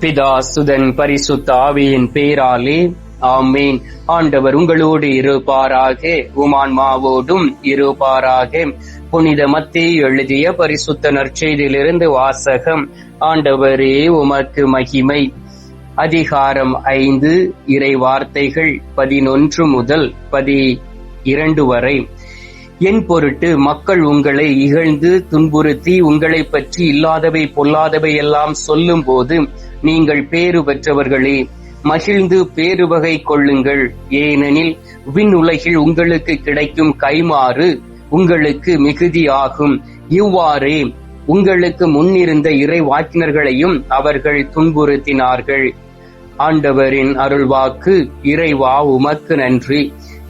பிதா சுதன் பரிசுத்த ஆவியின் பேராலே. ஆமேன். ஆண்டவர் உங்களோடு இருப்பாராக. உமான்மாவோடும் இருப்பாராக. புனித மத்திய எழுதிய பரிசுத்த நற்செய்தியிலிருந்து வாசகம். ஆண்டவரே உமக்கு மகிமை. அதிகாரம் ஐந்து இறை வார்த்தைகள் பதினொன்று முதல் பதி இரண்டு வரை. என் பொருட்டு மக்கள் உங்களை இகழ்ந்து துன்புறுத்தி உங்களை பற்றி இல்லாதவை பொல்லாதவை எல்லாம் சொல்லும் போது நீங்கள் பேறு பெற்றவர்களே மகிழ்ந்து பேருவகை கொள்ளுங்கள். ஏனெனில் விண் உலகில் உங்களுக்கு கிடைக்கும் கைமாறு உங்களுக்கு மிகுதியாகும். இவ்வாறே உங்களுக்கு முன்னிருந்த இறை வாக்கினர்களையும் அவர்கள் துன்புறுத்தினார்கள். ஆண்டவரின் அருள்வாக்கு இறைவா உமக்கு நன்றி.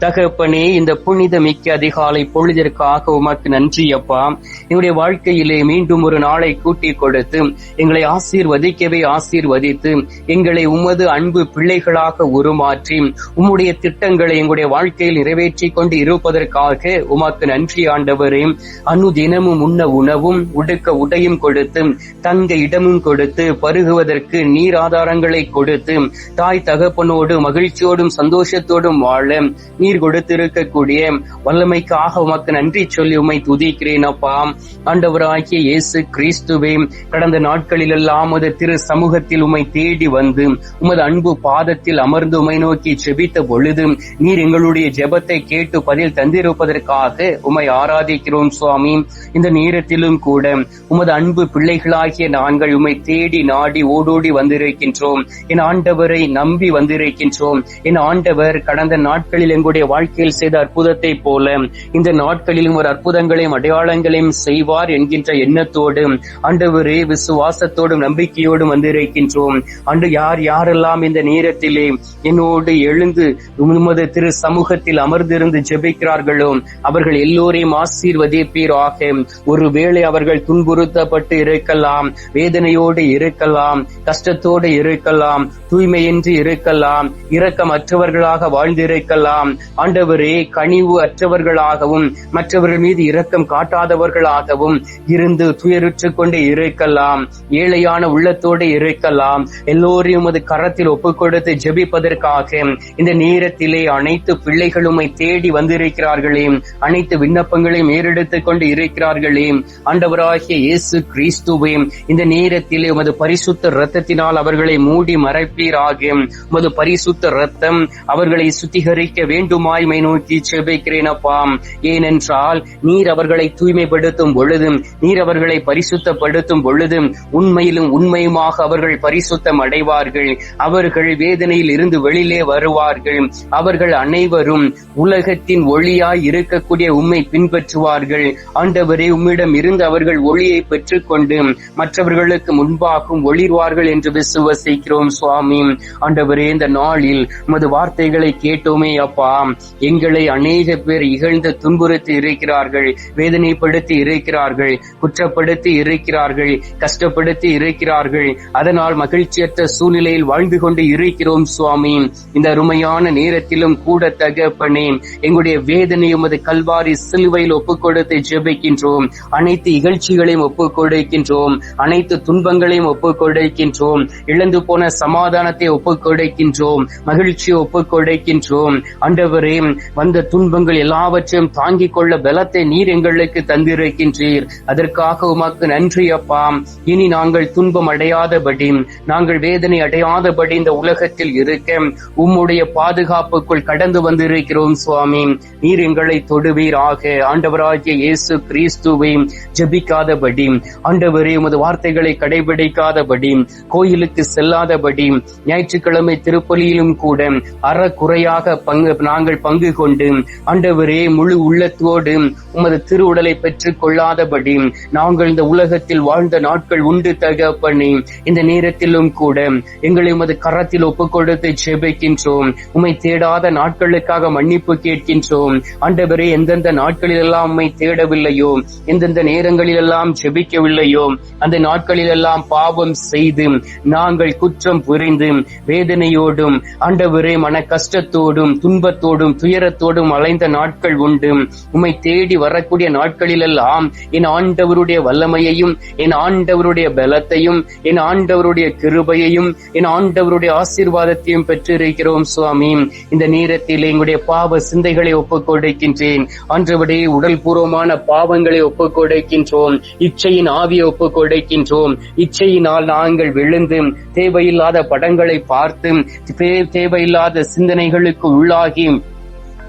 தகப்பனே இந்த புனித மிக்க அதிகாலை பொழுதிற்காக உமக்கு நன்றி அப்பா. எங்களுடைய வாழ்க்கையிலே மீண்டும் ஒரு நாளை கூட்டி கொடுத்து எங்களை ஆசீர்வதிக்கவே ஆசீர்வதித்து எங்களை உமது அன்பு பிள்ளைகளாக உருமாற்றி உம்முடைய திட்டங்களை எங்களுடைய வாழ்க்கையில் நிறைவேற்றி கொண்டு இருப்பதற்காக உமக்கு நன்றி ஆண்டவரே. அனு தினமும் உண்ண உணவும் உடுக்க உடையும் கொடுத்து தங்க இடமும் கொடுத்து பருகுவதற்கு நீர் ஆதாரங்களை கொடுத்து தாய் தகப்பனோடு மகிழ்ச்சியோடும் சந்தோஷத்தோடும் வாழ நீர் கொடுத்திருக்கக்கூடிய வல்லமைக்காக உமக்கு நன்றி சொல்லி உமை துதிக்கிறேன் அப்பா. ஆண்டவராகிய இயேசு கிறிஸ்துவே கடந்த நாட்களில் எல்லாம் உமது திரு சமூகத்தில் உமை தேடி வந்து உமது அன்பு பாதத்தில் அமர்ந்து உமை நோக்கி செபித்த பொழுது நீர் எங்களுடைய ஜெபத்தை கேட்டு பதில் தந்திருப்பதற்காக உமை ஆராதிக்கிறோம் சுவாமி. இந்த நேரத்திலும் கூட உமது அன்பு பிள்ளைகளாகிய நாங்கள் உமை தேடி நாடி ஓடோடி வந்திருக்கின்றோம். என் ஆண்டவரை நம்பி வந்திருக்கின்றோம். என் ஆண்டவர் கடந்த நாட்களில் எங்களுடைய வாழ்க்கையில் செய்த அற்புதத்தை போல இந்த நாட்களிலும் ஒரு அற்புதங்களையும் அடையாளங்களையும் செய்வார் என்கின்ற எண்ணத்தோடும் ஆண்டவரே விசுவாசத்தோடும் நம்பிக்கையோடும் வந்திருக்கின்றோம். அன்று யார் யாரெல்லாம் இந்த நேரத்திலே என்னோடு எழுந்து உமது திரு சமூகத்தில் அமர்ந்திருந்து ஜெபிக்கிறார்களோ அவர்கள் எல்லோரையும் ஆசீர்வதிப்பீராக. ஒருவேளை அவர்கள் துன்புறுத்தப்பட்டு இருக்கலாம் வேதனையோடு இருக்கலாம் கஷ்டத்தோடு இருக்கலாம் தூய்மையின்றி இருக்கலாம் இரக்கமற்றவர்களாக வாழ்ந்திருக்கலாம் ஆண்டவரே கனிவு அற்றவர்களாகவும் மற்றவர்கள் மீது இரக்கம் காட்டாதவர்களாகவும் இருந்து துயருற்று கொண்டு இருக்கலாம் ஏழையான உள்ளத்தோடு இருக்கலாம். எல்லோரையும் அது கரத்தில் ஒப்புக் கொடுத்து ஜெபிப்பதற்காக இந்த நேரத்திலே அனைத்து பிள்ளைகளுமை தேடி வந்திருக்கிறார்களே அனைத்து விண்ணப்பங்களையும் ஏறெடுத்துக் கொண்டு இருக்கிறார்களே. ஆண்டவராகிய இயேசு கிறிஸ்துவே இந்த நேரத்திலே உமது பரிசுத்த ரத்தத்தினால் அவர்களை மூடி மறைப்பீராக. உமது பரிசுத்த ரத்தம் அவர்களை சுத்திகரிக்க வேண்டும் மாய்மை நோக்கி செபிக்கிறேன் அப்பாம் ஏனென்றால் நீர் அவர்களை தூய்மைப்படுத்தும் பொழுதும் நீர் அவர்களை பரிசுத்தப்படுத்தும் பொழுதும் உண்மையிலும் உண்மையுமாக அவர்கள் பரிசுத்தம் அடைவார்கள் அவர்கள் வேதனையில் இருந்து வெளியிலே வருவார்கள். அவர்கள் அனைவரும் உலகத்தின் ஒளியாய் இருக்கக்கூடிய உண்மை பின்பற்றுவார்கள். ஆண்டவரே உம்மிடம் இருந்து அவர்கள் ஒளியை பெற்றுக்கொண்டு மற்றவர்களுக்கு முன்பாகவும் ஒளிர்வார்கள் என்று விசுவசிக்கிறோம் சுவாமி. ஆண்டவரே இந்த நாளில் உமது வார்த்தைகளை கேட்டோமே அப்பா. வேண்டாம் எங்களை அநேக பேர் இகழ்ந்து துன்புறுத்தி இருக்கிறார்கள் வேதனைப்படுத்தி இருக்கிறார்கள் குற்றப்படுத்தி இருக்கிறார்கள் கஷ்டப்படுத்தி இருக்கிறார்கள். அதனால் மகிழ்ச்சியற்ற சூழ்நிலையில் வாழ்ந்து கொண்டு இருக்கிறோம் சுவாமி. இந்த அருமையான நேரத்திலும் கூட தகப்பனே எங்களுடைய வேதனை உமது கல்வாரி சிலுவையில் ஒப்புக் கொடுத்து ஜெபிக்கின்றோம். அனைத்து இகழ்ச்சிகளையும் ஒப்புக் கொடுக்கின்றோம் அனைத்து துன்பங்களையும் ஒப்புக் கொடுக்கின்றோம் இழந்து போன சமாதானத்தை ஒப்புக் கொடுக்கின்றோம் மகிழ்ச்சியை ஒப்புக் கொடுக்கின்றோம் ஆண்டவரே வந்த துன்பங்கள் எல்லாவற்றையும் தாங்கிக் கொள்ள பலத்தை நீர் எங்களுக்கு தந்திருக்கின்றீர். அதற்காக உமக்கு நன்றி அப்பா. இனி நாங்கள் துன்பம் அடையாதபடி நாங்கள் வேதனை அடையாதபடி இந்த உலகத்தில் இருக்க உம்முடைய பாதுகாப்புக்குள் கடந்து வந்திருக்கிறோம் சுவாமி. நீர் எங்களை தொடுவீராக. ஆண்டவராகிய இயேசு கிறிஸ்துவை ஜபிக்காதபடி ஆண்டவரே உமது வார்த்தைகளை கடைபிடிக்காதபடி கோயிலுக்கு செல்லாதபடி ஞாயிற்றுக்கிழமை திருப்பலியிலும் கூட அறக்குறையாக பங்கு நாங்கள் பங்கு கொண்டு ஆண்டவரே முழு உள்ளத்தோடு உமது திருவுடலை பெற்றுக் கொள்ளாதபடி நாங்கள் இந்த உலகத்தில் வாழ்ந்த நாட்கள் உண்டு தகப்பனே. இந்த நேரத்திலும் கூட எங்களை உமது கரத்தில் ஒப்புக் கொடுத்து ஜெபிக்கின்றோம். உமை தேடாத நாட்களுக்காக மன்னிப்பு கேட்கின்றோம். ஆண்டவரே எந்தெந்த நாட்களில் எல்லாம் உம்மை தேடவில்லையோ எந்தெந்த நேரங்களில் எல்லாம் ஜெபிக்கவில்லையோ அந்த நாட்களில் எல்லாம் பாவம் செய்து நாங்கள் குற்றம் புரிந்து வேதனையோடும் ஆண்டவரே மன கஷ்டத்தோடும் துன்பத்தோடும் துன்பத்தோடும் துயரத்தோடும் அலைந்த நாட்கள் உண்டு. உம்மை தேடி வரக்கூடிய நாட்களிலெல்லாம் என் ஆண்டவருடைய வல்லமையையும் என் ஆண்டவருடைய பலத்தையும் என் ஆண்டவருடைய கிருபையையும் என் ஆண்டவருடைய ஆசீர்வாதத்தையும் பெற்றிருக்கிறோம் சுவாமி. இந்த நேரத்தில் எங்களுடைய பாவ சிந்தைகளை ஒப்புக் கொடுக்கின்றேன் அன்றுபடி உடல் பூர்வமான பாவங்களை ஒப்புக்கொடுக்கின்றோம். இச்சையின் ஆவியை ஒப்புக் கொடுக்கின்றோம் இச்சையினால் நாங்கள் விழுந்து தேவையில்லாத படங்களை பார்த்து தேவையில்லாத சிந்தனைகளுக்கு உள்ளாகி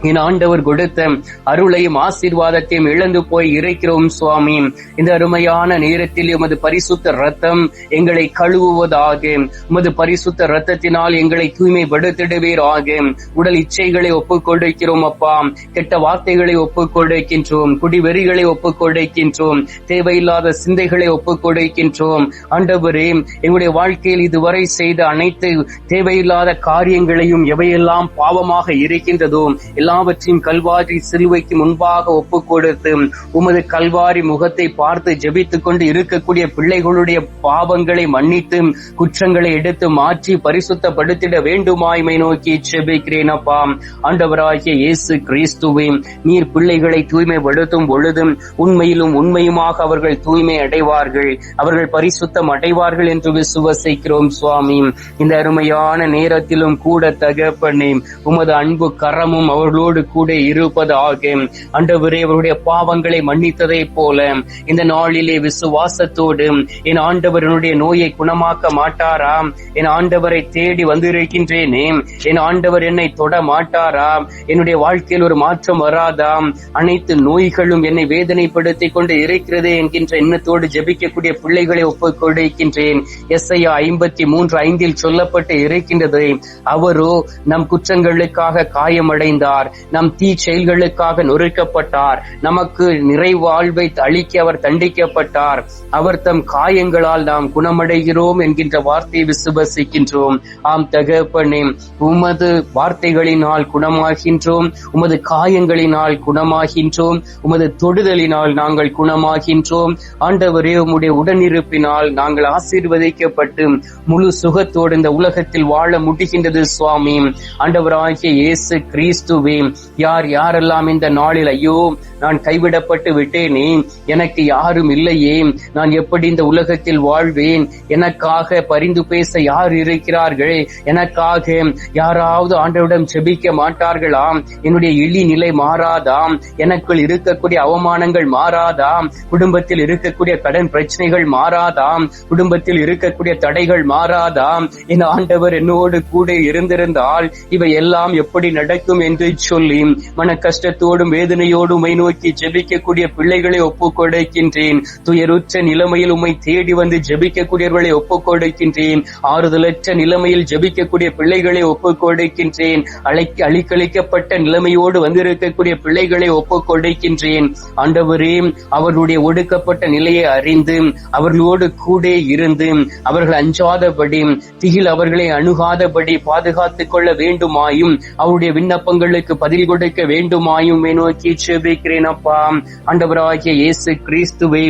என் ஆண்டவர் கொடுத்த அருளையும் ஆசீர்வாதத்தையும் இழந்து போய் இருக்கிறோம் சுவாமி. இந்த அருமையான நேரத்தில் உமது பரிசுத்த ரத்தம் எங்களை கழுவுவதாக உமது பரிசுத்த ரத்தத்தினால் எங்களை தூய்மைப்படுத்திடுவீர் தூய்மைப்படுத்திடுவீராக. உடல் இச்சைகளை ஒப்புக் அப்பா. கெட்ட வார்த்தைகளை ஒப்புக்கொடுக்கின்றோம். குடிவெறிகளை ஒப்புக்கொடுக்கின்றோம். தேவையில்லாத சிந்தைகளை ஒப்புக்கொடுக்கின்றோம். ஆண்டவரே எங்களுடைய வாழ்க்கையில் இதுவரை செய்த அனைத்து தேவையில்லாத காரியங்களையும் எவையெல்லாம் பாவமாக இருக்கின்றதோ எல்லாவற்றையும் கல்வாரி சிலுவைக்கு முன்பாக ஒப்புக் கொடுத்து உமது கல்வாரி முகத்தை பார்த்து ஜெபித்துக் கொண்டு இருக்கக்கூடிய பிள்ளைகளுடைய பாவங்களை மன்னித்து குற்றங்களை எடுத்து மாற்றி பரிசுத்தப்படுத்திட வேண்டுமாய்மை நோக்கி ஜெபிக்கிறேன் அப்பா. ஆண்டவராகிய இயேசு கிறிஸ்துவே நீர் பிள்ளைகளை தூய்மைப்படுத்தும் பொழுதும் உண்மையிலும் உண்மையுமாக அவர்கள் தூய்மை அடைவார்கள். அவர்கள் பரிசுத்தம் அடைவார்கள் என்று விசுவசிக்கிறோம் சுவாமி. இந்த அருமையான நேரத்திலும் கூட தகப்பனே உமது அன்பு கரமும் அவர்களோடு கூட இருப்பதாக ஆண்டவரே அவருடைய பாவங்களை மன்னித்ததை போல இந்த நாளிலே விசுவாசத்தோடு என் ஆண்டவரனுடைய நோயை குணமாக்க மாட்டாரா? என் ஆண்டவரை தேடி வந்திருக்கின்றேனே. என் ஆண்டவர் என்னை தொட மாட்டாரா? என்னுடைய வாழ்க்கையில் ஒரு மாற்றம் வராதா? அனைத்து நோய்களும் என்னை வேதனைப்படுத்திக் கொண்டு இருக்கிறதே என்கின்ற எண்ணத்தோடு ஜெபிக்கக்கூடிய பிள்ளைகளை ஒப்புக் கொடுக்கின்றேன். எஸ்ஐயா ஐம்பத்தி மூன்று ஐந்தில் சொல்லப்பட்டு இருக்கின்றது அவரோ நம் குற்றங்களுக்காக காயமடைந்தார். நம் தீ செயல்களுக்காக நொறுக்கப்பட்டார். நமக்கு நிறைவாழ்வை அளிக்க அவர் தண்டிக்கப்பட்டார். அவர் தம் காயங்களால் நாம் குணமடைகிறோம் என்கின்ற வார்த்தையை விசுவசிக்கின்றோம். ஆம் தகப்பனே உமது வார்த்தைகளினால் குணமாகின்றோம். உமது காயங்களினால் குணமாகின்றோம். உமது தொடுதலினால் நாங்கள் குணமாகின்றோம். ஆண்டவரே உம்முடைய உடனிருப்பினால் நாங்கள் ஆசீர்வதிக்கப்பட்டு முழு சுகத்தோடு இந்த உலகத்தில் வாழ முடிகின்றது சுவாமி. ஆண்டவராகிய இயேசு கிறிஸ்துவே யார் யாரெல்லாம் இந்த நாளில் ஐயோ நான் கைவிடப்பட்டு விட்டேனே எனக்கு யாரும் இல்லையே நான் எப்படி இந்த உலகத்தில் வாழ்வேன்? எனக்காக பரிந்து பேச யார் இருக்கிறார்கள்? எனக்காக யாராவது ஆண்டவிடம் செபிக்க மாட்டார்களாம்? என்னுடைய இழி நிலை மாறாதாம்? எனக்குள் இருக்கக்கூடிய அவமானங்கள் மாறாதாம்? குடும்பத்தில் இருக்கக்கூடிய கடன் பிரச்சனைகள் மாறாதாம்? குடும்பத்தில் இருக்கக்கூடிய தடைகள் மாறாதாம்? என் ஆண்டவர் என்னோடு கூட இருந்திருந்தால் இவை எல்லாம் எப்படி நடக்கும்? என்று சொல்லி மன கஷ்டத்தோடும் வேதனையோடும் உமை நோக்கி ஜெபிக்கக்கூடிய பிள்ளைகளை ஒப்புக் கொடுக்கின்றேன் துயருற்ற நிலைமையில் உமை தேடி வந்து ஜெபிக்கக்கூடியவர்களை ஒப்புக் கொடுக்கின்றேன் ஆறுதலற்ற நிலைமையில் ஜெபிக்கக்கூடிய பிள்ளைகளை ஒப்புக் கொடுக்கின்றேன் அழைக்க அழிக்கழிக்கப்பட்ட நிலைமையோடு வந்திருக்கக்கூடிய பிள்ளைகளை ஒப்புக் கொடுக்கின்றேன் ஆண்டவரே அவர்களுடைய ஒடுக்கப்பட்ட நிலையை அறிந்து அவர்களோடு கூட இருந்து அவர்கள் அஞ்சாதபடி திகில் அவர்களை அணுகாதபடி பாதுகாத்துக் கொள்ள வேண்டுமாயும் அவருடைய விண்ணப்பங்களுக்கு பதில் கொடுக்க வேண்டுமாயும் நோக்கி செபிக்கிறேன் அப்பா. ஆண்டவராகிய இயேசு கிறிஸ்துவை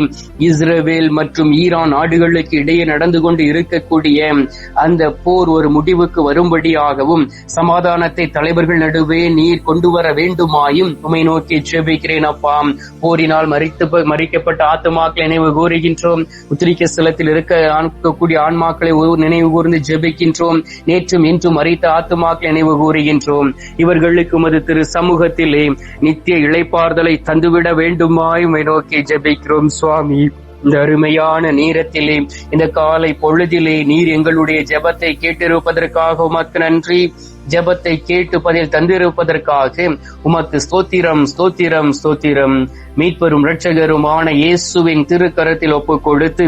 இஸ்ரேல் மற்றும் ஈரான் நாடுகளுக்கு இடையே நடந்து கொண்டு இருக்கக்கூடிய அந்த போர் ஒரு முடிவுக்கு வரும்படியாகவும் சமாதானத்தை தலைவர்கள் நடுவே நீர் கொண்டு வர வேண்டுமாயும் உமை நோக்கி செபிக்கிறேன் அப்பா. போரினால் மறித்து மறிக்கப்பட்ட ஆத்மாக்களை நினைவு கூறுகின்றோம். உத்திரிக்க ஸ்தலத்தில் இருக்க இருக்கக்கூடிய ஆன்மாக்களை நினைவு கூர்ந்து ஜெபிக்கின்றோம். நேற்றும் இன்றும் மறித்த ஆத்மாக்களை நினைவு கூறுகின்றோம். இவர்களுக்கு உமது திரு சமூகத்திலே நித்திய இழைப்பார்தலை தந்துவிட வேண்டுமாய் நோக்கி ஜெபிக்கிறோம் சுவாமி. இந்த அருமையான நேரத்திலே இந்த காலை பொழுதிலே நீர் எங்களுடைய ஜெபத்தை கேட்டிருப்பதற்காக உமக்கு நன்றி. ஜெபத்தை கேட்டு பதில் தந்திருப்பதற்காக உமக்கு ஸ்தோத்திரம் ஸ்தோத்திரம் ஸ்தோத்திரம். மீட்பெரும் இரட்சகருமான இயேசுவின் திருக்கரத்தில் ஒப்புக் கொடுத்து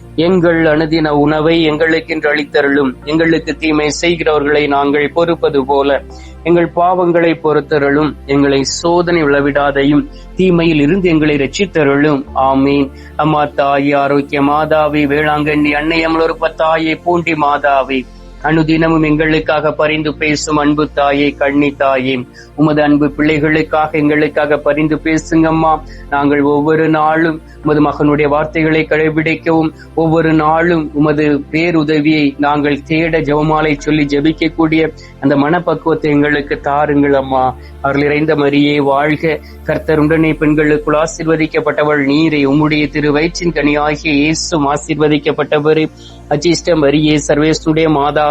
எங்கள் அனுதின உணவை எங்களுக்கென்று அளித்தருளும். எங்களுக்கு தீமை செய்கிறவர்களை நாங்கள் பொறுப்பது போல. எங்கள் பாவங்களை பொறுத்தருளும். எங்களை சோதனை விளவிடாதையும் தீமையில் இருந்து எங்களை ரச்சித்தருளும் ஆமீன். அம்மா தாய் ஆரோக்கிய மாதாவி வேளாங்கண்ணி அன்னை அமலொருப்ப பத்தாயை பூண்டி மாதாவி. அனுதினமும் எங்களுக்காக பரிந்து பேசும் அன்பு தாயே கண்ணி தாயே. உமது அன்பு பிள்ளைகளுக்காக எங்களுக்காக பரிந்து பேசுங்கம்மா. நாங்கள் ஒவ்வொரு நாளும் உமது மகனுடைய வார்த்தைகளை கடைபிடிக்கவும் ஒவ்வொரு நாளும் உமது பேருதவியை நாங்கள் தேட ஜெபமாலை சொல்லி ஜபிக்கக்கூடிய அந்த மனப்பக்குவத்தை எங்களுக்கு தாருங்கள் அம்மா. அவர்கள் இறைந்த மரியே வாழ்க. கர்த்தர் உடனே பெண்களுக்குள் ஆசிர்வதிக்கப்பட்டவள் நீரை. உம்முடைய திரு வயிற்றின் கனியாகிய இயேசும் ஆசீர்வதிக்கப்பட்டவரே. அஜிஷ்ட மரியே மாதா